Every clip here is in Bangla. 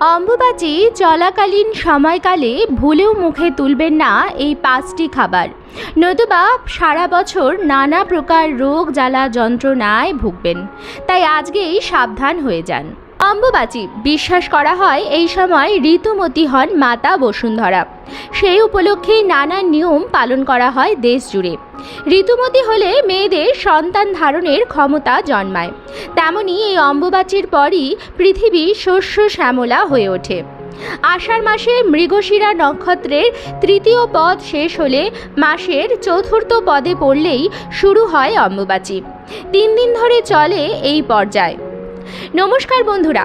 অম্বুবাচী চলাকালীন সময়কালে ভুলেও মুখে তুলবেন না এই পাঁচটি খাবার। নতুবা সারা বছর নানা প্রকার রোগ জ্বালা যন্ত্রণায় ভুগবেন। তাই আজকেই সাবধান হয়ে যান। অম্বুবাচী, বিশ্বাস করা হয় এই সময় ঋতুমতী হন মাতা বসুন্ধরা। সেই উপলক্ষে নানা নিয়ম পালন করা হয় দেশ জুড়ে ঋতুমতী হলে মেয়েদের সন্তান ধারণের ক্ষমতা জন্মায়। তেমনি এই অম্বুবাচীর পরই পৃথিবী শস্য শ্যামলা হয়ে ওঠে। আষাঢ় মাসে মৃগশিরা নক্ষত্রের তৃতীয় পদ শেষ হলে মাসের চতুর্থ পদে পড়লেই শুরু হয় অম্বুবাচী। তিন দিন ধরে চলে এই পর্যায়। নমস্কার বন্ধুরা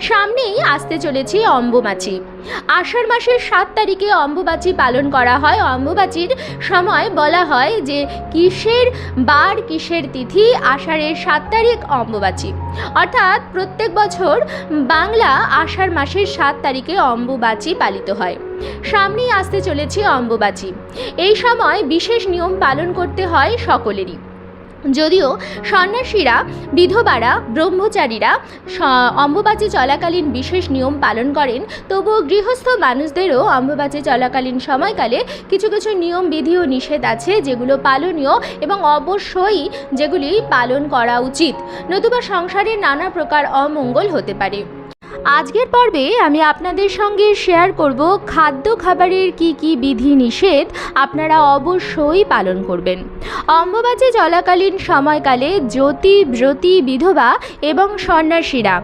সামনেই আসতে চলেছে অম্বুবাচী। আষাঢ় মাসের সাত তারিখে অম্বুবাচী পালন করা হয়। অম্বুবাচীর সময় বলা হয় যে কিসের বার, কিসের তিথি আষাঢ়ের সাত তারিখ অম্বুবাচী। অর্থাৎ প্রত্যেক বছর বাংলা আষাঢ় মাসের সাত তারিখে অম্বুবাচী পালিত হয়। সামনেই আসতে চলেছে অম্বুবাচী। এই সময় বিশেষ নিয়ম পালন করতে হয় সকলেরই। যদিও সন্ন্যাসীরা, বিধবারা, ব্রহ্মচারীরা অম্বুবাচী চলাকালীন বিশেষ নিয়ম পালন করেন, তবুও গৃহস্থ মানুষদেরও অম্বুবাচী চলাকালীন সময়কালে কিছু কিছু নিয়ম, বিধি ও নিষেধ আছে যেগুলো পালনীয় এবং অবশ্যই যেগুলি পালন করা উচিত। নতুবা সংসারের নানা প্রকার অমঙ্গল হতে পারে। আজকের পর্বে আমি আপনাদের সঙ্গে শেয়ার করব খাদ্য খাবারের কি কি বিধি নিষেধ আপনারা অবশ্যই পালন করবেন। অম্বুবাচী চলাকালীন সময়কালে জ্যোতি, ব্রতী, বিধবা এবং সন্ন্যাসীরা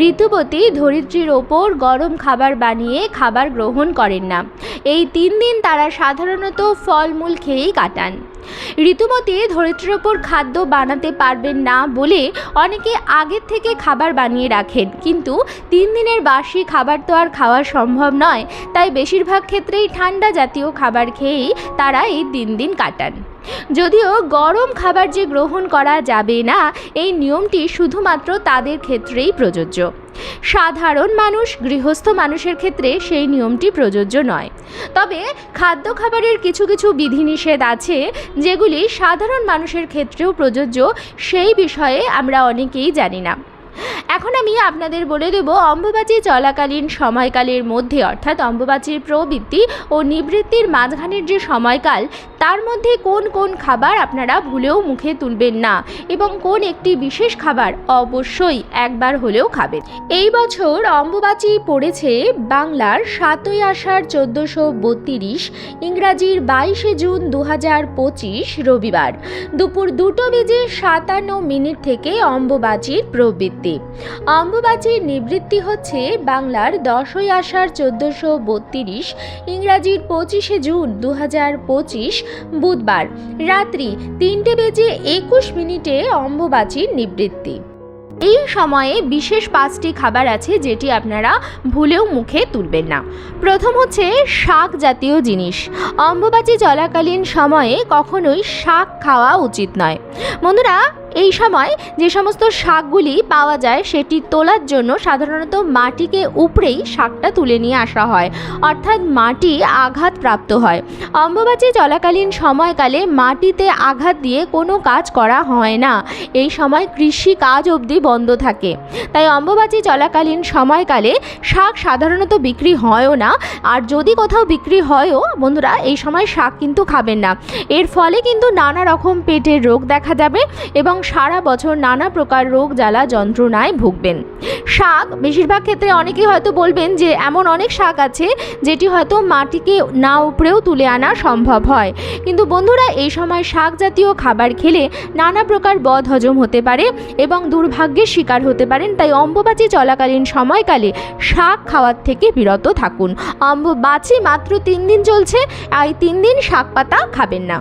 ঋতুবতী ধরিত্রীর ওপর গরম খাবার বানিয়ে খাবার গ্রহণ করেন না। এই তিন দিন তারা সাধারণত ফলমূল খেয়েই কাটান। ঋতুমতী ধরিত্রীর ওপর খাদ্য বানাতে পারবেন না বলে অনেকে আগের থেকে খাবার বানিয়ে রাখেন। কিন্তু তিন দিনের বাসি খাবার তো আর খাওয়া সম্ভব নয়, তাই বেশিরভাগ ক্ষেত্রেই ঠান্ডা জাতীয় খাবার খেয়েই তারা এই দিন দিন কাটান। যদিও গরম খাবার যে গ্রহণ করা যাবে না, এই নিয়মটি শুধুমাত্র তাদের ক্ষেত্রেই প্রযোজ্য। সাধারণ মানুষ, গৃহস্থ মানুষের ক্ষেত্রে সেই নিয়মটি প্রযোজ্য নয়। তবে খাদ্য খাবারের কিছু কিছু বিধিনিষেধ আছে, যেগুলি সাধারণ মানুষের ক্ষেত্রেও প্রযোজ্য, সেই বিষয়ে আমরা অনেকেই জানি না। এখন আমি আপনাদের বলে দেব, অম্বুবাচী চলাকালীন সময়কালের মধ্যে, অর্থাৎ অম্বুবাচীর প্রবৃত্তি ও নিবৃত্তির মাঝখানের যে সময়কাল তার মধ্যে কোন কোন খাবার আপনারা ভুলেও মুখে তুলবেন না এবং কোন একটি বিশেষ খাবার অবশ্যই একবার হলেও খাবেন। এই বছর অম্বুবাচী পড়েছে বাংলার সাতই আষাঢ় চোদ্দোশো বত্রিশ, ইংরাজির বাইশে জুন দু হাজার পঁচিশ রবিবার। দুপুর দুটো বেজে সাতান্ন মিনিট থেকে অম্বুবাচীর প্রবৃত্তি। অম্বুবাচীর নিবৃত্তি হচ্ছে বাংলার দশই আষাঢ় চোদ্দোশো বত্রিশ, ইংরাজির পঁচিশে জুন দু হাজার পঁচিশ বুধবার রাত্রি তিনটে বেজে একুশ মিনিটে অম্বুবাচীর নিবৃত্তি। এই সময়ে বিশেষ পাঁচটি খাবার আছে যেটি আপনারা ভুলেও মুখে তুলবেন না। প্রথম হচ্ছে শাক জাতীয় জিনিস। অম্বুবাচী চলাকালীন সময়ে কখনোই শাক খাওয়া উচিত নয়। বন্ধুরা এই সময় যে সমস্ত শাকগুলি পাওয়া যায় সেটি তোলার জন্য সাধারণত মাটিকে উপরেই শাকটা তুলে নিয়ে আসা হয়। অর্থাৎ মাটি আঘাতপ্রাপ্ত হয়। অম্বুবাচী চলাকালীন সময়কালে মাটিতে আঘাত দিয়ে কোনো কাজ করা হয় না। এই সময় কৃষি কাজ অবধি বন্ধ থাকে। তাই অম্বুবাচী চলাকালীন সময়কালে শাক সাধারণত বিক্রি হয়ও না। আর যদি কোথাও বিক্রি হয়ও, বন্ধুরা, এই সময় শাক কিন্তু খাবেন না। এর ফলে কিন্তু নানা রকম পেটের রোগ দেখা যাবে এবং সারা বছর নানা প্রকার রোগ জ্বালা যন্ত্রণায় ভুগবেন। শাক, বেশিরভাগ ক্ষেত্রে অনেকেই হয়তো বলবেন যে এমন অনেক শাক আছে যেটি হয়তো মাটিকে না উপরেও তুলে আনা সম্ভব হয়। কিন্তু বন্ধুরা, এই সময় শাক জাতীয় খাবার খেলে নানা প্রকার বদ হজম হতে পারে এবং দুর্ভাগ্যের শিকার হতে পারেন। তাই অম্বুবাচী চলাকালীন সময়কালে শাক খাওয়ার থেকে বিরত থাকুন। অম্বুবাচী মাত্র তিন দিন চলছে এই তিন দিন শাক পাতা খাবেন না।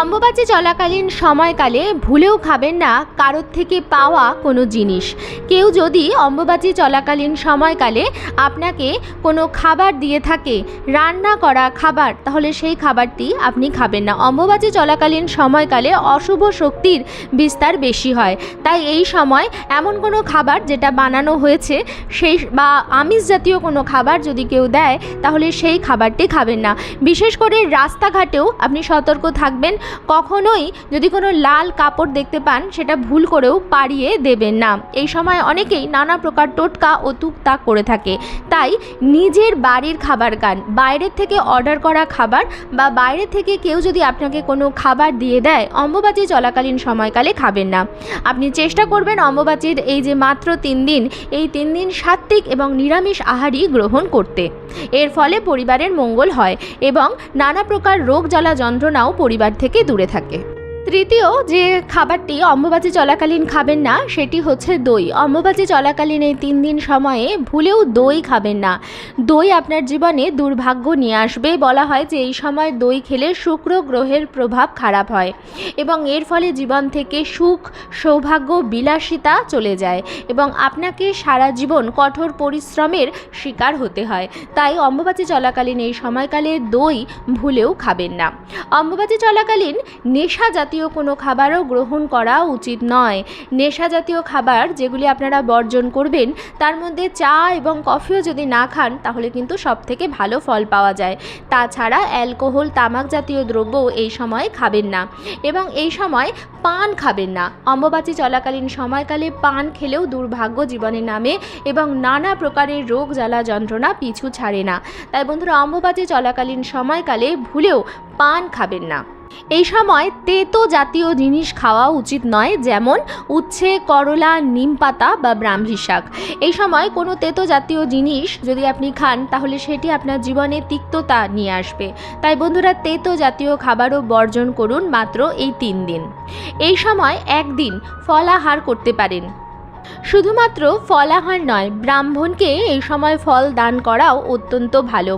অম্বুবাচী চলাকালীন সময়কালে ভুলেও খাবেন না কারোর থেকে পাওয়া কোনো জিনিস। কেউ যদি অম্বুবাচী চলাকালীন সময়কালে আপনাকে কোনো খাবার দিয়ে থাকে, রান্না করা খাবার, তাহলে সেই খাবারটি আপনি খাবেন না। অম্বুবাচী চলাকালীন সময়কালে অশুভ শক্তির বিস্তার বেশি হয়। তাই এই সময় এমন কোনো খাবার যেটা বানানো হয়েছে, সেই বা আমিষ জাতীয় কোনো খাবার যদি কেউ দেয়, তাহলে সেই খাবারটি খাবেন না। বিশেষ করে রাস্তাঘাটেও আপনি সতর্ক থাকবেন কখনোই যদি কোনো লাল কাপড় দেখতে পান, সেটা ভুল করেও পাড়িয়ে দেবেন না। এই সময় অনেকেই নানা প্রকার টোটকা ও তুকতাক করে থাকে। তাই নিজের বাড়ির খাবার গান বাইরের থেকে অর্ডার করা খাবার বা বাইরে থেকে কেউ যদি আপনাকে কোনো খাবার দিয়ে দেয়, অম্বুবাচী চলাকালীন সময়কালে খাবেন না। আপনি চেষ্টা করবেন অম্বুবাচীর এই যে মাত্র তিন দিন, এই তিন দিন সাত্ত্বিক এবং নিরামিষ আহারই গ্রহণ করতে। এর ফলে পরিবারের মঙ্গল হয় এবং নানা প্রকার রোগ জ্বালা যন্ত্রণাও পরিবার থেকে দূরে থাকে। তৃতীয় যে খাবারটি অম্বুবাচী চলাকালীন খাবেন না, সেটি হচ্ছে দই। অম্বুবাচী চলাকালীন এই তিন দিন সময়ে ভুলেও দই খাবেন না। দই আপনার জীবনে দুর্ভাগ্য নিয়ে আসবে। বলা হয় যে এই সময় দই খেলে শুক্র গ্রহের প্রভাব খারাপ হয় এবং এর ফলে জীবন থেকে সুখ, সৌভাগ্য, বিলাসিতা চলে যায় এবং আপনাকে সারা জীবন কঠোর পরিশ্রমের শিকার হতে হয়। তাই অম্বুবাচী চলাকালীন এই সময়কালে দই ভুলেও খাবেন না। অম্বুবাচী চলাকালীন নেশা জাতীয় কোনো খাবারও গ্রহণ করা উচিত নয়। নেশা জাতীয় খাবার যেগুলি আপনারা বর্জন করবেন, তার মধ্যে চা এবং কফিও যদি না খান, তাহলে কিন্তু সব থেকে ভালো ফল পাওয়া যায়। তাছাড়া অ্যালকোহল, তামাক জাতীয় দ্রব্য এই সময় খাবেন না এবং এই সময় পান খাবেন না। অম্বুবাচী চলাকালীন সময়কালে পান খেলেও দুর্ভাগ্য জীবনে নামে এবং নানা প্রকারের রোগ জ্বালা যন্ত্রণা পিছু ছাড়ে না। তাই বন্ধুরা, অম্বুবাচী চলাকালীন সময়কালে ভুলেও পান খাবেন না। এই সময় তেতো জাতীয় জিনিস খাওয়া উচিত নয়, যেমন উচ্ছে, করলা, নিম পাতা বা ব্রাহ্মী শাক। এই সময় কোনো তেতো জাতীয় জিনিস যদি আপনি খান, তাহলে সেটি আপনার জীবনে তিক্ততা নিয়ে আসবে। তাই বন্ধুরা, তেতো জাতীয় খাবারও বর্জন করুন মাত্র এই তিন দিন। এই সময় একদিন ফলাহার করতে পারেন। শুধুমাত্র ফলাহার নয়, ব্রাহ্মণকে এই সময় ফল দান করাও অত্যন্ত ভালো।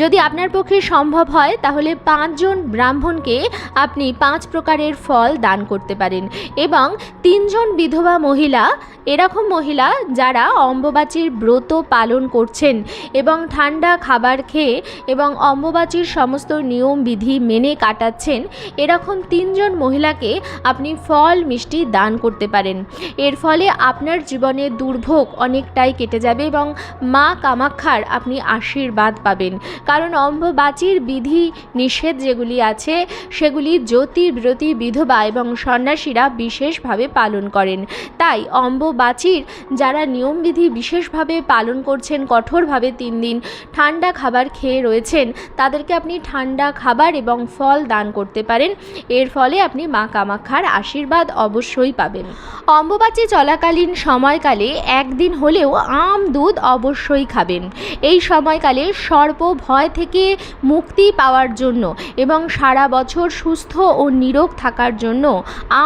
যদি আপনার পক্ষে সম্ভব হয়, তাহলে পাঁচজন ব্রাহ্মণকে আপনি পাঁচ প্রকারের ফল দান করতে পারেন এবং তিনজন বিধবা মহিলা, এরকম মহিলা যারা অম্বুবাচীর ব্রত পালন করছেন এবং ঠান্ডা খাবার খেয়ে এবং অম্বুবাচীর সমস্ত নিয়ম বিধি মেনে কাটাচ্ছেন, এরকম তিনজন মহিলাকে আপনি ফল মিষ্টি দান করতে পারেন। এর ফলে আপনার জীবনে দুর্ভোগ অনেকটাই কেটে যাবে এবং মা কামাক্ষার আপনি আশীর্বাদ পাবেন। কারণ অম্বুবাচীর বিধি নিষেধ যেগুলি আছে, সেগুলি জ্যোতির্ব্রতী বিধবা এবং সন্ন্যাসীরা বিশেষভাবে পালন করেন। তাই অম্বুবাচীর যারা নিয়মবিধি বিশেষভাবে পালন করছেন, কঠোরভাবে তিন দিন ঠান্ডা খাবার খেয়ে রয়েছেন, তাদেরকে আপনি ঠান্ডা খাবার এবং ফল দান করতে পারেন। এর ফলে আপনি মা কামাক্ষার আশীর্বাদ অবশ্যই পাবেন। অম্বুবাচী চলাকালীন সময়কালে একদিন হলেও আম দুধ অবশ্যই খাবেন। এই সময়কালে সর্প ভয় থেকে মুক্তি পাওয়ার জন্য এবং সারা বছর সুস্থ ও নিরোগ থাকার জন্য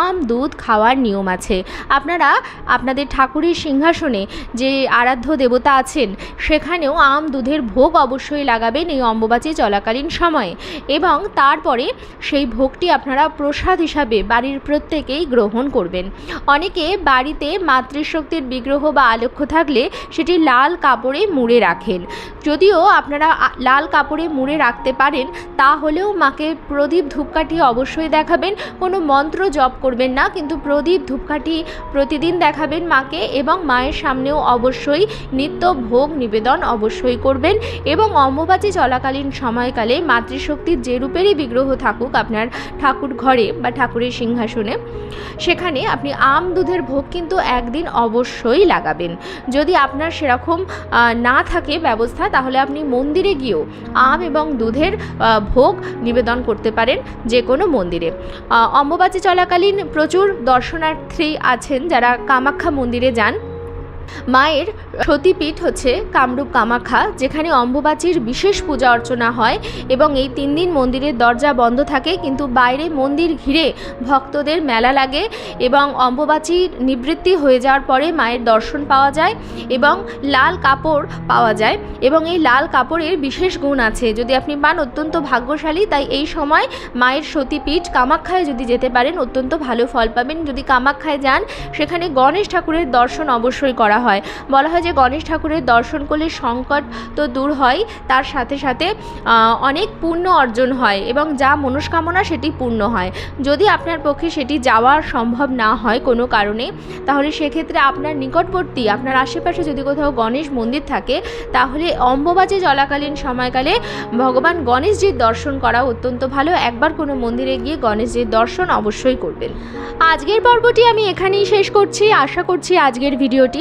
আম দুধ খাওয়ার নিয়ম আছে। আপনারা আপনাদের ঠাকুরের সিংহাসনে যে আরাধ্য দেবতা আছেন, সেখানেও আম দুধের ভোগ অবশ্যই লাগাবেন এই অম্বুবাচী চলাকালীন সময়ে এবং তারপরে সেই ভোগটি আপনারা প্রসাদ হিসাবে বাড়ির প্রত্যেকেই গ্রহণ করবেন। অনেকে বাড়িতে মাতৃশক্তির বিগ্রহ বা আলক্ষ্য থাকলে সেটি লাল কাপড়ে মুড়ে রাখেন। যদিও আপনারা লাল কাপড়ে মুড়ে রাখতে পারেন, তাহলেও মাকে প্রদীপ ধূপকাঠি অবশ্যই দেখাবেন। কোনো মন্ত্র জপ করবেন না, কিন্তু প্রদীপ ধূপকাঠি প্রতিদিন দেখাবেন মাকে এবং মায়ের সামনেও অবশ্যই নিত্য ভোগ নিবেদন অবশ্যই করবেন এবং অম্বুবাচী চলাকালীন সময়কালে মাতৃশক্তির যে রূপেরই বিগ্রহ থাকুক আপনার ঠাকুর ঘরে বা ঠাকুরের সিংহাসনে, সেখানে আপনি আম দুধের ভোগ কিন্তু একদিন অবশ্যই লাগাবেন। যদি আপনার সেরকম না থাকে ব্যবস্থা, তাহলে আপনি মন্দিরে গিয়েও আম এবং দুধের ভোগ নিবেদন করতে পারেন যে কোনো মন্দিরে অম্বুবাচী চলাকালীন প্রচুর দর্শনার্থী আছেন যারা কামাখ্যা মন্দিরে যান। মায়ের সতীপীঠ হচ্ছে কামরূপ কামাখ্যা, যেখানে অম্বুবাচীর বিশেষ পূজা অর্চনা হয় এবং এই তিন দিন মন্দিরের দরজা বন্ধ থাকে, কিন্তু বাইরে মন্দির ঘিরে ভক্তদের মেলা লাগে এবং অম্বুবাচীর নিবৃত্তি হয়ে যাওয়ার পরে মায়ের দর্শন পাওয়া যায় এবং লাল কাপড় পাওয়া যায় এবং এই লাল কাপড়ের বিশেষ গুণ আছে। যদি আপনি পান অত্যন্ত ভাগ্যশালী, তাই এই সময় মায়ের সতীপীঠ কামাখ্যায় যদি যেতে পারেন, অত্যন্ত ভালো ফল পাবেন। যদি কামাখ্যায় যান, সেখানে গণেশ ঠাকুরের দর্শন অবশ্যই করা হয়। বলা হয় যে গণেশ ঠাকুরের দর্শন করলে সংকট তো দূর হয়, তার সাথে সাথে অনেক পুণ্য অর্জন হয় এবং যা মনস্কামনা সেটি পূর্ণ হয়। যদি আপনার পক্ষে সেটি যাওয়া সম্ভব না হয় কোনো কারণে, তাহলে সেক্ষেত্রে আপনার নিকটবর্তী, আপনার আশেপাশে যদি কোথাও গণেশ মন্দির থাকে, তাহলে অম্বুবাচী চলাকালীন সময়কালে ভগবান গণেশজির দর্শন করা অত্যন্ত ভালো। একবার কোনো মন্দিরে গিয়ে গণেশজির দর্শন অবশ্যই করবেন। আজকের পর্বটি আমি এখানেই শেষ করছি। আশা করছি আজকের ভিডিওটি